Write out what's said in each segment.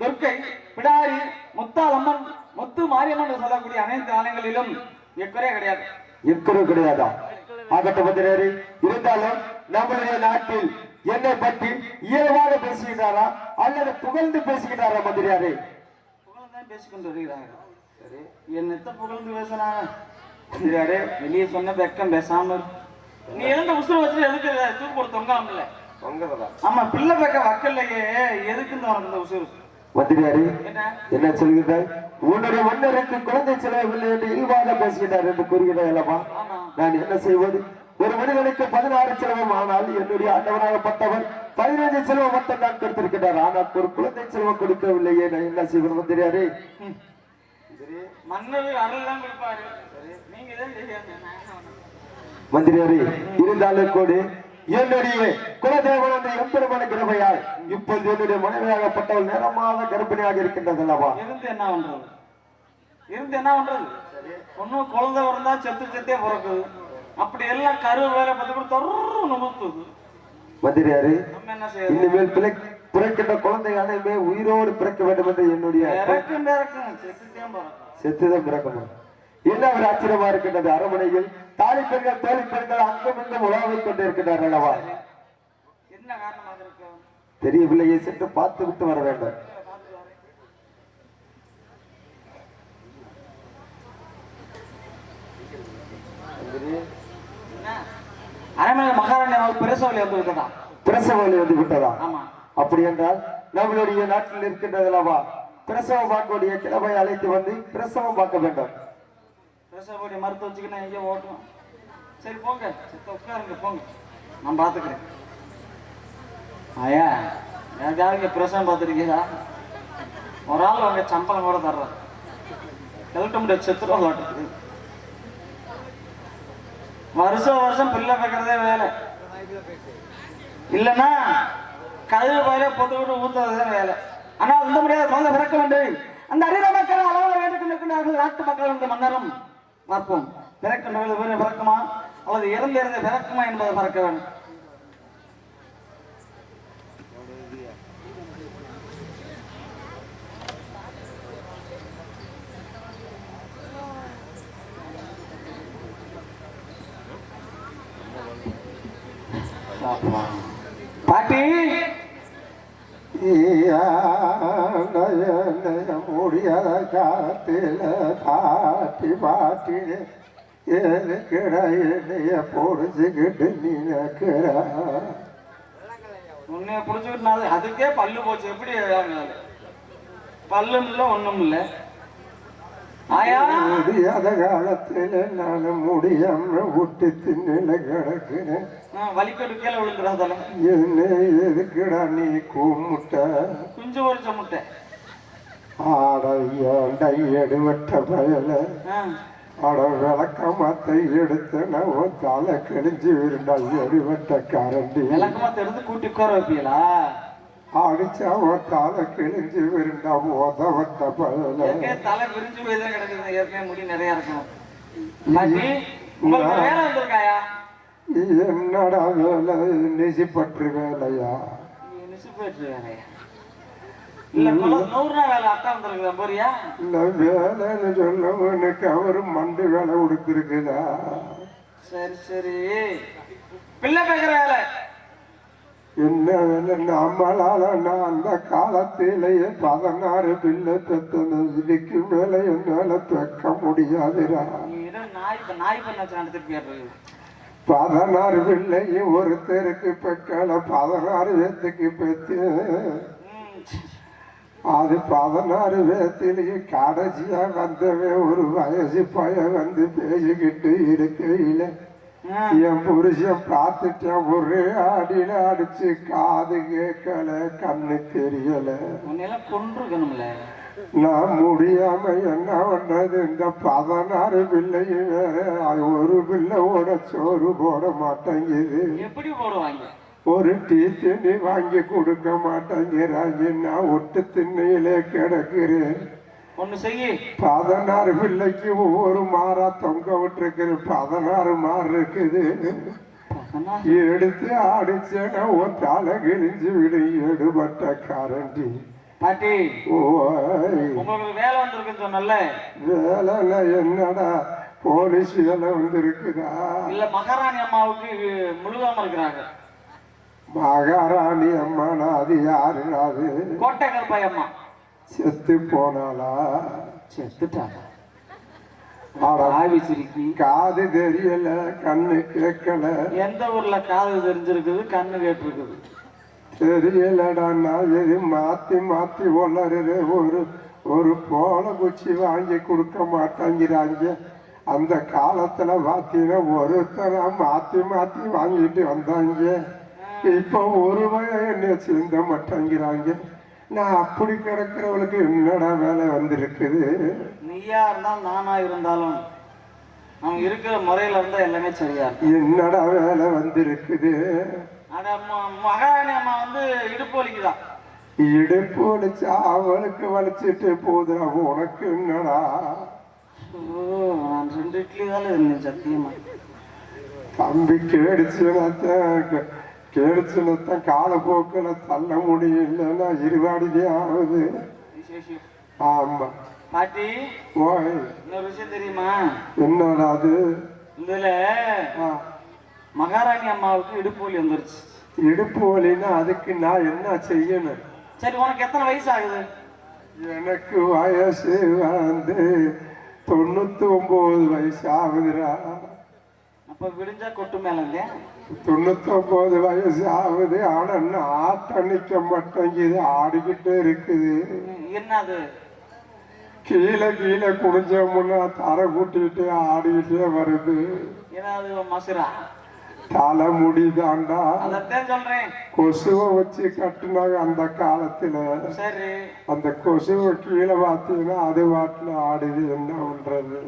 துர்க்கை பிடாரி முத்தாலம்மன் முத்து மாரியம்மன் என்று சொல்லக்கூடிய அனைத்து ஆலயங்களிலும் எக்குறைய கிடையாது. இருக்கிறது கிடையாதா? ஆகட்டும் மந்திரி இருந்தாலும் நம்மளுடைய நாட்டில் என்னை பற்றி இயல்பாக பேசுகிறாரா அல்லது புகழ்ந்து பேசுகிறாரா மந்திரியாரே புகழ்ந்தான் பேசிக்கொண்டு வருகிறார்கள். சரி என்னத்த புகழ்ந்து பேசுறாங்க மந்திரியாரே வெளியே சொன்ன வெக்கம் பேசாம. நீ எழுந்த உசுர வச்சு எதுக்கு தூக்கு போட்டு தொங்கலாம்ல? ஆமா பிள்ளை பெக்க வக்கல்லையே எதுக்கு இந்த உனக்கு இந்த உசுறு மந்திரியாரே என்ன? சொல்கிறாய்? உன்னுடைய மன்னருக்கு குழந்தை செலவில்லை என்று இயல்பாக பேசுகிறார் என்று கூறுகிறாய் அல்லவா? நான் என்ன செய்வது? ஒரு மனிதனுக்கு பதினாறு செலவம் ஆனால் என்னுடைய ஆண்டவனாகப்பட்டவர் பதினைஞ்சு செலவம் மட்டும் தான் கொடுத்திருக்கிறார் ஆனால் ஒரு குழந்தை செலவம் கொடுக்கவில்லையே நான் என்ன செய்வது மந்திரியாரே நான்? மந்திரியாரே இருந்தாலும் கூட என்னுடைய குலதேவன் அந்த எம்பெருமான கிருபையால் இப்பொழுது என்னுடைய மனைவியாகப்பட்டவள் நேரமாக கர்ப்பிணியாக இருக்கின்றது அல்லவா? இருந்து என்ன பண்றது? இருந்து என்ன பண்றது? ஒன்னும் குழந்தை பிறந்தா செத்து செத்தே பிறக்குது. அப்படி எல்லாம் கரு வேலை பத்தி கூட தொடர்ந்து நுமுத்துது மந்திரியாரே இனிமேல் பிழை பிறக்கின்ற குழந்தை அனைமே உயிரோடு பிறக்க வேண்டும் என்று என்னுடைய செத்துதான் பிறக்கணும் என்ன ஒரு ஆச்சரியமா இருக்கின்றது? அரமனையில் தாலி பெண்கள் தோழி பெண்கள் அங்கும் இங்கும் உலாவிக் கொண்டிருக்கிறார் அல்லவா? தெரியவில்லையே சென்று பார்த்து விட்டு வர வேண்டும். அரண்மனை மகாராணி பிரசவலி வந்து விட்டதா? பிரசவ வலி வந்து விட்டதா? அப்படி என்றால் நம்மளுடைய நாட்டில் இருக்கின்றது அல்லவா? பிரசவம் பார்க்கக்கூடிய கிழமை அழைத்து வந்து பிரசவம் பார்க்க வேண்டும். பிரசவடி மருத்துவ வச்சுக்கிட்டு எங்கேயோ ஓட்டுவோம் சரி போங்க. சித்த உட்காருங்க போங்க. நான் பார்த்துக்கிறேன். ஐயா எனக்காக இங்கே பிரசவம் பார்த்துருக்கீங்களா? ஒரு ஆள் அவங்க சம்பளம் கூட தர்றேன். கழட்ட முடியாது செத்துருவா ஓட்டுறது வருஷம் வருஷம் பிள்ளை வைக்கிறதே வேலை. இல்லைன்னா கழுவு பயில பொத்து விட்டு ஊத்துறதுதான் வேலை. ஆனா அந்த முடியாத குழந்தை பிறக்க வேண்டும். அந்த அறித மக்கள் அளவு வேண்டும் நிற்கிறார்கள் நாட்டு மக்கள் இந்த மன்னரும். பார்ப்போம். பிறக்கின்ற பேர் பிறக்குமா அல்லது இறந்து இறந்து பிறக்குமா என்பதை பார்க்க வேண்டும். முடியாத காத்தில பாட்டி பாட்டி ஏழுக்கிட என்னைய பொடிச்சுக்கிட்டு நினைக்கிற. உன்னைய புடிச்சுக்கிட்டு அதுக்கே பல்லு போச்சு. எப்படி? பல்லும் இல்ல ஒண்ணும் இல்ல. முடியாத காலத்துல நான் முடியாம விட்டு திண்ணில கிடக்கிறேன். கீழே விழுந்துடாதல என்ன எதுக்குடா நீ கும்பிட்ட குஞ்சு பொரிச்ச முட்டை ஆடையாண்டை எடுவட்ட பயல அட விளக்கமாத்தை எடுத்து நான் தலை கிழிஞ்சு விருண்டா எடுவட்ட கரண்டி. விளக்கமா தெரிந்து கூட்டி உட்கார வைப்பீங்களா அடிச்சா உன் தலை கிழிஞ்சு விருண்டா உதவட்ட பயல தலை விரிஞ்சு போய் தான் கிடக்குது. ஏற்கனவே முடி நிறைய இருக்கும். என்னடா வேலை? நெசிப்பற்று வேலையா? நிசு போயிட்டு வேலையா? சொல்லவனுக்கு அவரு மண்டு வேலை கொடுத்துருக்குதா? சரி சரி. பிள்ளை பேக்கிற வேலை. என்ன வேலை? நம்மளால நான் அந்த காலத்திலேயே பதினாறு பிள்ளை பெத்தது. இதுக்கு மேல என்னால பெக்க முடியாதுடா. பதினாறு பிள்ளையும் ஒருத்தருக்கு பெக்கல பதினாறு பேத்துக்கு பெத்து. அது பதினாறு பேத்திலையும் கடைசியா வந்தவன் ஒரு வயசு பையன் வந்து பேசிக்கிட்டு இருக்கையில என் புருஷன் பார்த்துட்டேன் ஒரே அடியில அடிச்சு காது கேட்கல கண்ணு தெரியல. நான் முடியாம என்ன பண்றது? இந்த பதினாறு பிள்ளையும் வேற ஒரு பிள்ளையோட சோறு போட மாட்டேங்குது. எப்படி போடுவாங்க? ஒரு டீ தண்ணி வாங்கி கொடுக்க மாட்டேங்கிறாங்க நான் ஒட்டு திண்ணையிலே கிடக்கிறேன். ஒண்ணு செய்யி. பதினாறு பிள்ளைக்கு ஒவ்வொரு மாறா தொங்க விட்டுருக்குது பதினாறு மாறு இருக்குது. எடுத்து அடிச்சேன்னா ஒரு தலை கிழிஞ்சு விடு எடுபட்ட கரண்டி. பாட்டி ஓய். உங்களுக்கு வேலை வந்திருக்குன்னு சொன்னல வேலை என்னடா போலீஸ் வேலை வந்திருக்குதா? இல்ல மகாராணி அம்மாவுக்கு முழுகாம இருக்கிறாங்க. மகாராணி அம்மாடா அது யாரு அது கோட்டை கருப்பாய் அம்மா. செத்து போனாளா? செத்துட்டாங்க காது தெரியல கண்ணு கேட்கல. எந்த ஊர்ல காது தெரிஞ்சிருக்குது கண்ணு கேட்டிருக்குது? தெரியலடா நான் எது மாத்தி மாத்தி வளருது ஒரு ஒரு போல குச்சி வாங்கி கொடுக்க மாட்டேங்கிறாங்க. அந்த காலத்துல பாத்தீங்கன்னா ஒருத்தரா மாத்தி மாத்தி வாங்கிட்டு வந்தாங்க. இப்போ ஒரு வயம் என்ன சிந்த மாட்டேங்கிறாங்க நான் அப்படி கிடக்கிறவளுக்கு என்னடா வேலை வந்திருக்குது? நீயா இருந்தாலும் நானா இருந்தாலும் அவங்க இருக்கிற முறையில இருந்தா எல்லாமே சரியா? என்னடா வேலை வந்திருக்குது? ம- மகாராணி அம்மா வந்து இடுப்பு வலிக்குதான் இடுப்பு வலிச்சா அவளுக்கு வலிச்சிட்டு போதுடா உனக்கு என்னடா? ஓ நான் ரெண்டு இட்லி தான் சத்தியமா? தம்பி கேடுச்சுனத்தான் கேடுச்சுனத்தான் காலப்போக்கில் தள்ள முடியலன்னா இருவாடிதே ஆகுது விசேஷம். ஆமா. பாட்டி ஓய். இன்னொரு விஷயம் தெரியுமா? என்னடா அது? இதுல மகாராணி அம்மாவுக்கு இடுப்பு வலி வந்துருச்சு. இடுப்பு வலின்னா அதுக்கு நான் என்ன செய்யணும்? சரி உனக்கு எத்தனை வயசு ஆகுது எனக்கு வயசு வந்து தொண்ணூத்தி ஒன்பது வயசு ஆகுதுடா. அப்ப விடிஞ்சா கொட்டு மேலங்க? தொண்ணூத்தி ஒன்பது வயசு ஆகுது ஆனா இன்னும் நிக்க மாட்டேங்குது ஆடிக்கிட்டே இருக்குது. என்னது? கீழே கீழே குடிஞ்சோம்னா தரை கூட்டிட்டு ஆடிக்கிட்டே வருது. அது மசுரா? தலை முடிதாண்டா சொல்றேன். கொசுவை வச்சு கட்டுனாங்க அந்த காலத்துல. சரி. அந்த கொசுவை கீழே பார்த்தீங்கன்னா அது வாட்டில் ஆடுது என்ன பண்றது?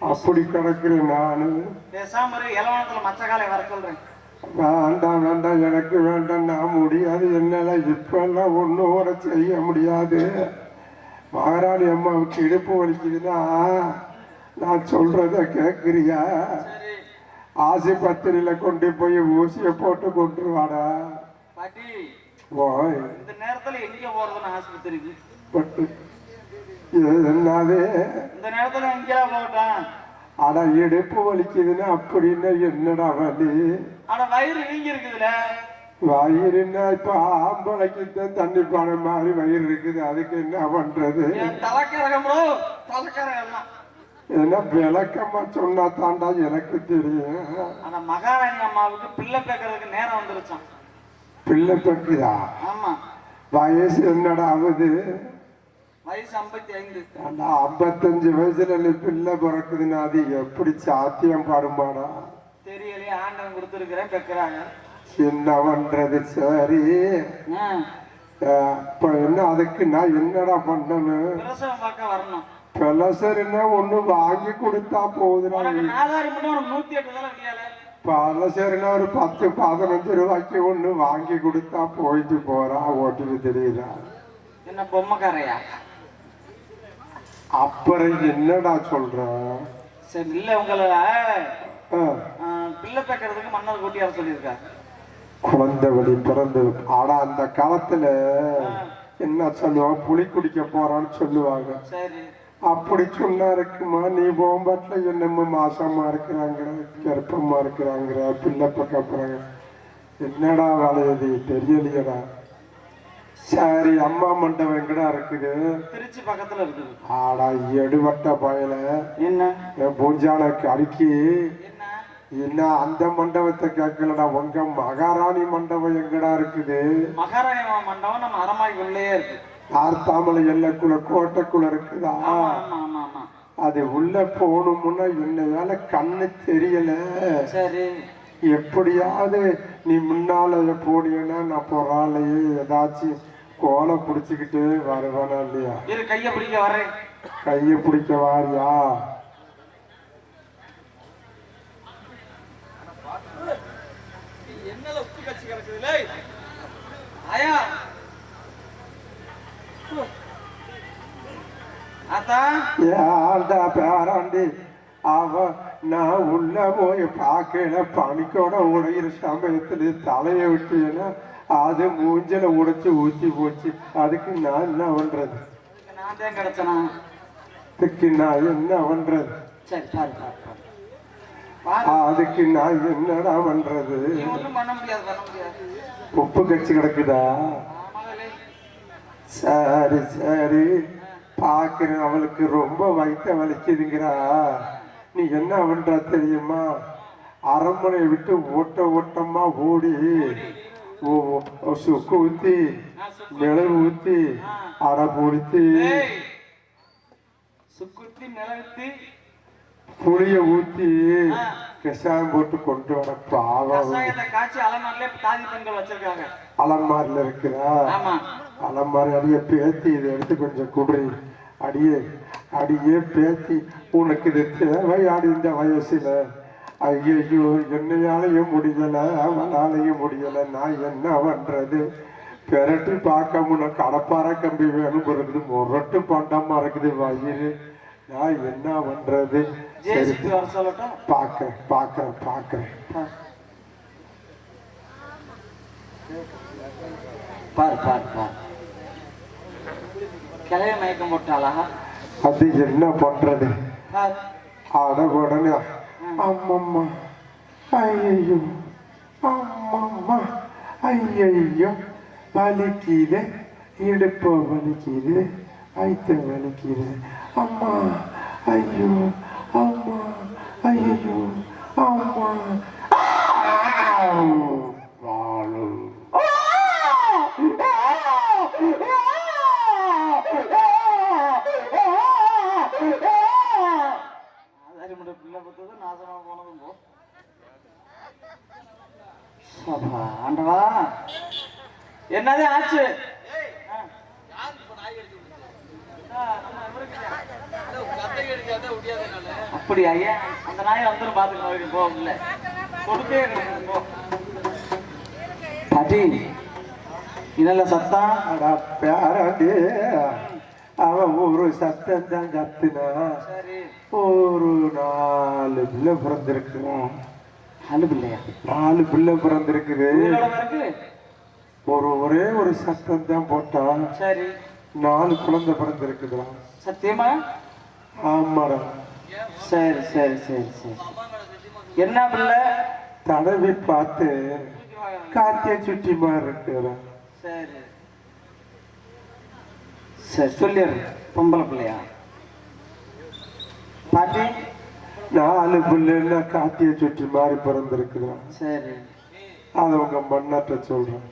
அப்படி கிடக்குறேன் நானு பேசாம வர சொல்றேன் வேண்டாம் வேண்டாம் எனக்கு வேண்டாம் நான் முடியாது. என்னால இப்பெல்லாம் ஒன்றும் கூட செய்ய முடியாது. மகாராணி அம்மாவுக்கு இடுப்பு வலிக்குதுன்னா நான் சொல்றத கேட்குறியா சரி. ஆஸ்பத்திரியில கொண்டு போய் ஊசியை போட்டு கொண்டுருவாடா பாட்டி ஓய். இந்த நேரத்துல எங்க போறதுன்னு ஆஸ்பத்திரிக்கு பட்டு. என்னது இந்த நேரத்துல எங்கேயா போகட்டும். அட இடுப்பு வலிக்குதுன்னா அப்படின்னா என்னடா வலி? ஆனா வயிறு வீங்கி இருக்குதுல வயிறுன்னா இப்ப ஆம்பளைக்கு தண்ணி பானை மாதிரி வயிறு இருக்குது. அதுக்கு என்ன பண்றது? ஏன்னா விளக்கமா சொன்னா தாண்டா எனக்கு தெரியும். ஆனா மகாராணி அம்மாவுக்கு பிள்ளை பேக்கிறதுக்கு நேரம் வந்துருச்சான் பிள்ளை பெக்குதா ஆமா. வயசு என்னடா ஆகுது? ஆனா ஐம்பத்தஞ்சு வயசுல நீ பிள்ளை பிறக்குதுன்னா அது எப்படி சாத்தியம் பாடுமாடா தெரியலையே ஆண்டவன் கொடுத்துருக்கிறேன் பெக்கிறாங்க என்ன பண்றது சரி. இப்ப என்ன அதுக்கு நான் என்னடா பண்ணணும் வரணும். பலசரின்னா ஒண்ணு வாங்கி கொடுத்தா கிடையாது பலசரின்னா ஒரு பத்து பதினஞ்சு ரூபாய்க்கு ஒண்ணு வாங்கி கொடுத்தா போயிட்டு போறா ஓட்டிட்டு தெரியுதா? என்ன பொம்மைக்காரையா? அப்புறம் என்னடா சொல்றான் சரி இல்ல உங்களை பிள்ளை பேக்கிறதுக்கு மன்னர் கூட்டியார சொல்லியிருக்காரு. குழந்தை வழி பிறந்து ஆனா அந்த காலத்துல என்ன சொல்லுவான் புளி குடிக்க போறான்னு சொல்லுவாங்க. சரி. அப்படி சொன்னா இருக்குமா? நீ போகும்பாட்டில் என்னமோ மாசமா இருக்கிறாங்க கர்ப்பமா இருக்கிறாங்க பிள்ளை பக்க போறாங்க. என்னடா வளையுது தெரியலையடா. சரி அம்மா மண்டபம் எங்கடா இருக்குது? திருச்சி பக்கத்துல இருக்குது. ஆடா எடுபட்ட பயல. என்ன? என் பூஞ்சாலைக்கு அடுக்கி. என்ன? என்ன அந்த மண்டபத்தை கேட்கலடா உங்க மகாராணி மண்டபம் எங்கடா இருக்குது? மகாராணி மண்டபம் நம்ம அரமாய்க்குள்ளேயே இருக்கு. ஆர்த்தாமலை எல்லைக்குள்ள கோட்டைக்குள்ள இருக்குதா? அது உள்ள போகணும்னா என்னையால கண்ணு தெரியல. சரி. எப்படியாவது நீ முன்னால போனீங்கன்னா நான் பொறாலையே ஏதாச்சும் கோலை பிடிச்சிக்கிட்டு வருவானா இல்லையா? இரு கைய பிடிக்க வரேன். கையை பிடிக்க வாரியா? பேராண்டி? அவ நான் உள்ள போய் பார்க்கல பனிக்கோட உடையிற சமயத்துல தலையை விட்டீங்கன்னா அது மூஞ்சல உடைச்சு ஊத்தி போச்சு. அதுக்கு நான் என்ன பண்றது? அதுக்கு நான் என்ன பண்றது? அதுக்கு நான் என்னடா பண்றது? உப்பு கட்சி கிடக்குதா? சரி சரி. பாக்குறேன் அவளுக்கு ரொம்ப வயித்த வலிக்குதுங்கிறா. நீ என்ன பண்ற தெரியுமா? அரண்மனையை விட்டு ஓட்ட ஓட்டமா ஓடி. சுக்கு சுக்கு மிளகு ஊத்தி அடை பொடித்து சுக்குத்தி மிளகுத்தி புளிய ஊத்தி. கஷாயம் போட்டு கொண்டு வர பாவம் காய்ச்சி அலமாரிலே தாதி பெண்கள் வச்சிருக்காங்க அலமாரில இருக்குதா ஆமா அலமாரி அடிய பேத்தி இதை எடுத்து கொஞ்சம் குடுறி அடியே அடியே பேத்தி உனக்கு இது தேவையாடி இந்த வயசுல ஐயோ என்னையாலையும் முடியல அவனாலையும் முடியல நான் என்ன பண்றது? பெரட்டி பார்க்க உனக்கு அடப்பார கம்பி வேணும் இருக்குது முரட்டு பண்டமா இருக்குது வயிறு. நான் என்ன பண்றது? சரி. பார்க்கறேன் பார்க்கறேன் பார்க்கறேன் பாரு பாரு பாரு. கிளைய மயக்கம் போட்டாளா? அது என்ன பண்றது? அட உடனே. அம்மம்மா ஐயோ அம்மம்மா ஐயையோ வலிக்குது இடுப்பு வலிக்குது வயிற்று வலிக்குது அம்மா ஐயோ அம்மா ஐயோ அம்மா ஆண்டவா என்னது ஆச்சு? அப்படி ஐயா அந்த நாயை வந்துடும் பாத்துக்கலாம் போ கொடுக்கவே கிடையாது போ. பாட்டி இதெல்ல சத்தம் அவன் ஒரு சத்தம் தான் கத்துனா. ஒரு நாலு பிள்ளை பிறந்திருக்கிறான் அலுப்பு இல்லையா நாலு பிள்ளை பிறந்திருக்குது. ஒரு ஒரே ஒரு சத்தம் தான் போட்டான் சரி. நாலு குழந்தை பிறந்திருக்குதுடா. சத்தியமா? ஆமாடா. சரி சரி சரி சரி. என்ன பிள்ளை? தடவி பார்த்து காத்திய சுற்றி மாதிரி இருக்குடா சரி. சரி சொல்லிடு பொம்பளை பிள்ளையா? பாட்டி? நாலு பிள்ளைன்னா காத்திய சுற்றி மாதிரி பிறந்திருக்குதான் சரி. அதை உங்க மண்ணாட்ட சொல்றேன்.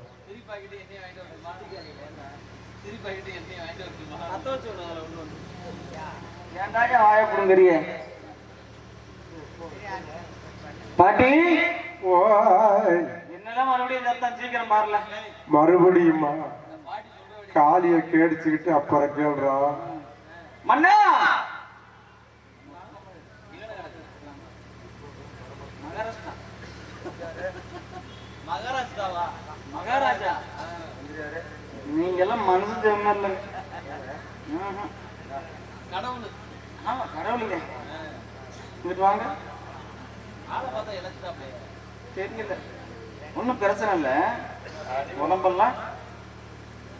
ஏன்டாயா வாய புடுங்கறிய பாட்டி? என்னெல்லாம் மறுபடியும் சீக்கிரம் பாருல மறுபடியுமா? காலிய கேடிச்சுக்கிட்டு அப்புறம் கேள்றான் மன்னா! மகாராஷ்டிராவா மகாராஜா. நீங்க எல்லாம் மனசு இல்லைங்க ம்ஹும். ஆமா கடவுளுங்க. இங்கிட்டு வாங்க. தெரியல. ஒன்றும் பிரச்சனை இல்லை. உடம்பெல்லாம்.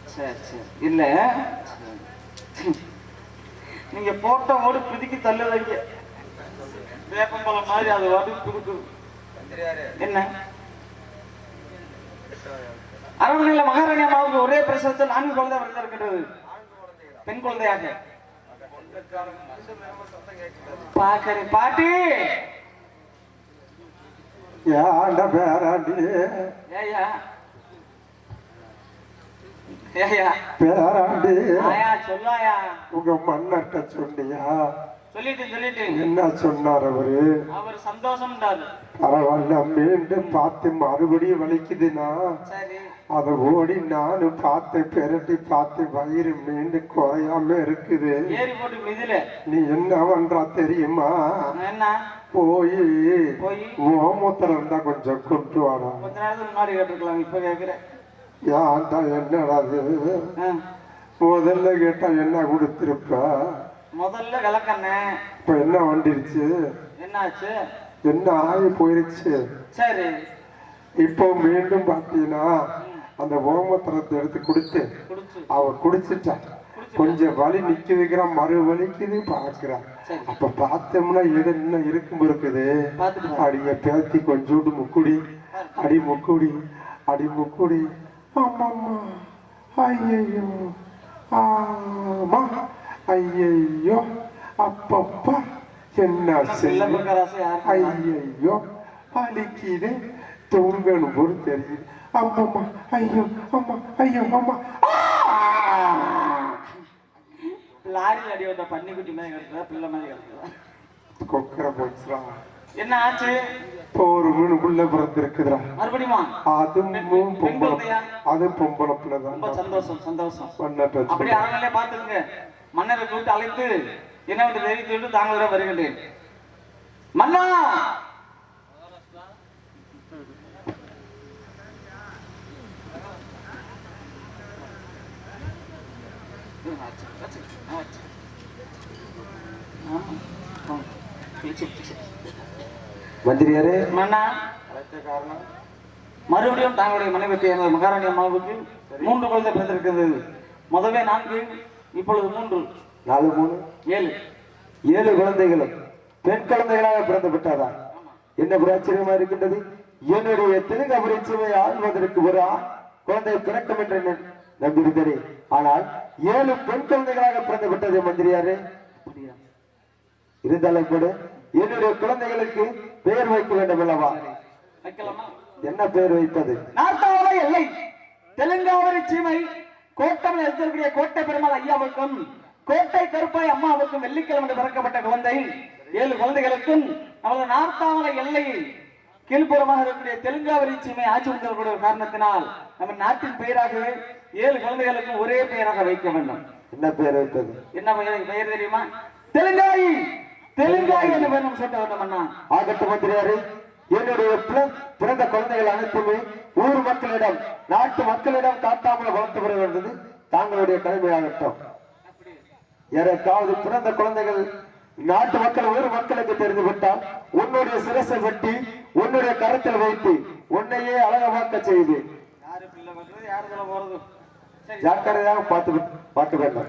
சரி சரி. இல்ல. சரி. நீங்க போட்ட ஓடு பிதுக்கி தள்ளு வைக்க வேப்பம்பழம் மாதிரி அது வாடி குடுக்குது என்ன? அரண்மனையில மகாராணி அம்மாவுக்கு ஒரே பிரசவத்தில் நான்கு குழந்தை பிறந்திருக்கின்றது. பெண் குழந்தையாக. பாக்கறேன் பாட்டி. ஏன்டா பேராண்டி. ஏயா பேராண்டி. ஆயா சொல்லாயா உங்க மண்ணட்ட சொன்னியா? என்ன சொன்னார் அவரு? அவர் சந்தோஷம்ன்றாரு. பரவாயில்ல மீண்டும் பார்த்து மறுபடியும் வலிக்குதுன்னா அதை ஓடி நானும் பார்த்து பெரட்டி பார்த்து வயிறு மீண்டும் குறையாம இருக்குது. நீ என்ன பண்றா தெரியுமா? போய். போய். ஓமூத்திரம் தான் கொஞ்சம் கொண்டு வாடா. முன்னாடி கேட்டிருக்கலாம் இப்ப கேக்குறேன் ஏன்டா என்னடா. முதல்ல கேட்டா என்ன கொடுத்திருப்ப? முதல்ல விளக்கண்ணேன் இப்ப என்ன வந்துருச்சு என்னாச்சு? என்ன ஆகி போயிருச்சு? சரி. இப்போ மீண்டும் பார்த்தீங்கன்னா அந்த ஓமத்திரத்தை எடுத்து கொடுத்து அவ குடிச்சிட்டான் கொஞ்சம் வலி நிக்க வைக்கிறான் மறு வலிக்குது பாக்குறான். அப்ப பார்த்தோம்னா எது இன்னும் இருக்கும் இருக்குது. அடிய பேத்தி கொஞ்சோண்டு முக்குடி அடி முக்குடி அடி முக்குடி. ஆமாம்மா ஐயையோ. ஆமா ஐயையோ அப்பப்பா என்ன பிள்ளை ஐயையோ வலிக்குது தூங்கணும் போது தெரியுது. அம்மம்மா ஐயோ அம்மா ஐயோ அம்மா! லாரியில் அடி வந்த பன்னிக்குட்டி மாதிரி கிடக்குதா? பிள்ளை மாதிரி கிடக்குதா? கொக்கரை போச்சுடா. என்ன ஆச்சு? இப்போ ஒரு மீனுக்குள்ள பிறந்திருக்குதுடா. மறுபடியுமா? அதுவும் பொம்பளை? அது பொம்பளை பிள்ளை ரொம்ப தான் சந்தோஷம். சந்தோஷம் அப்படியே பார்த்துருங்க மன்னரை கூப்பிட்டு அழைத்து என்னவென்று தெரிவித்து விட்டு தாங்களிடம் வருகின்றேன். மன்னா! மந்திரியாரே. மன்னா! அழைச்ச காரணம் மறுபடியும் தாங்களுடைய மனைவி மகாராணி அம்மாவுக்கு மூன்று குழந்தை பிறந்திருக்கிறது. முதவே நான்கு இப்பொழுது மூன்று. நாலு மூணு. ஏழு. ஏழு குழந்தைகளும் பெண் குழந்தைகளாக பிறந்து விட்டாரா என்ன ஒரு ஆச்சரியமா இருக்கின்றது? என்னுடைய தெலுங்கு அபரிச்சுவை ஆழ்வதற்கு ஒரு குழந்தை பிறக்கும் என்று நம்பியிருந்தேன் ஆனால் ஏழு பெண் குழந்தைகளாக பிறந்து விட்டது மந்திரியாரே இருந்தாலும் கூட என்னுடைய குழந்தைகளுக்கு பெயர் வைக்க வேண்டும் அல்லவா? என்ன பெயர் வைப்பது? நார்த்தாவளை எல்லை தெலுங்காவரி சீமை கோட்டமில் இருக்கக்கூடிய கோட்டை பெருமாள் ஐயாவுக்கும் கோட்டை கருப்பாய் அம்மாவுக்கும் வெள்ளிக்கிழமை பிறக்கப்பட்ட குழந்தை. ஏழு குழந்தைகளுக்கும் நமது நார்த்தாவளை எல்லை கீழ்ப்புறமாக இருக்கக்கூடிய தெலுங்காவரி சீமை ஆட்சி வந்தவர்களுடைய காரணத்தினால் நம்ம நாட்டின் பெயராகவே ஏழு குழந்தைகளுக்கும் ஒரே பெயராக வைக்க வேண்டும். என்ன பெயர் வைப்பது என்ன பெயர் பெயர் தெரியுமா? தெலுங்காயி. தெலுங்காயி என்ற பெயர் நம்ம சொல்ல வேண்டும் அண்ணா. ஆகட்டும் மந்திரியாரே என்னுடைய பிற- பிறந்த குழந்தைகள் அனைத்துமே ஊர் மக்களிடம் நாட்டு மக்களிடம் காட்டாமல் வளர்த்து வர வேண்டியது தாங்களுடைய கடமையாகட்டும். யாருக்காவது பிறந்த குழந்தைகள் நாட்டு மக்கள் ஊர் மக்களுக்கு தெரிந்து விட்டால் உன்னுடைய சிரசை வெட்டி உன்னுடைய கரத்தில் வைத்து உன்னையே அழகமாக்க செய்து ஜாக்கிரதையாக பார்த்து பார்க்க வேண்டும்.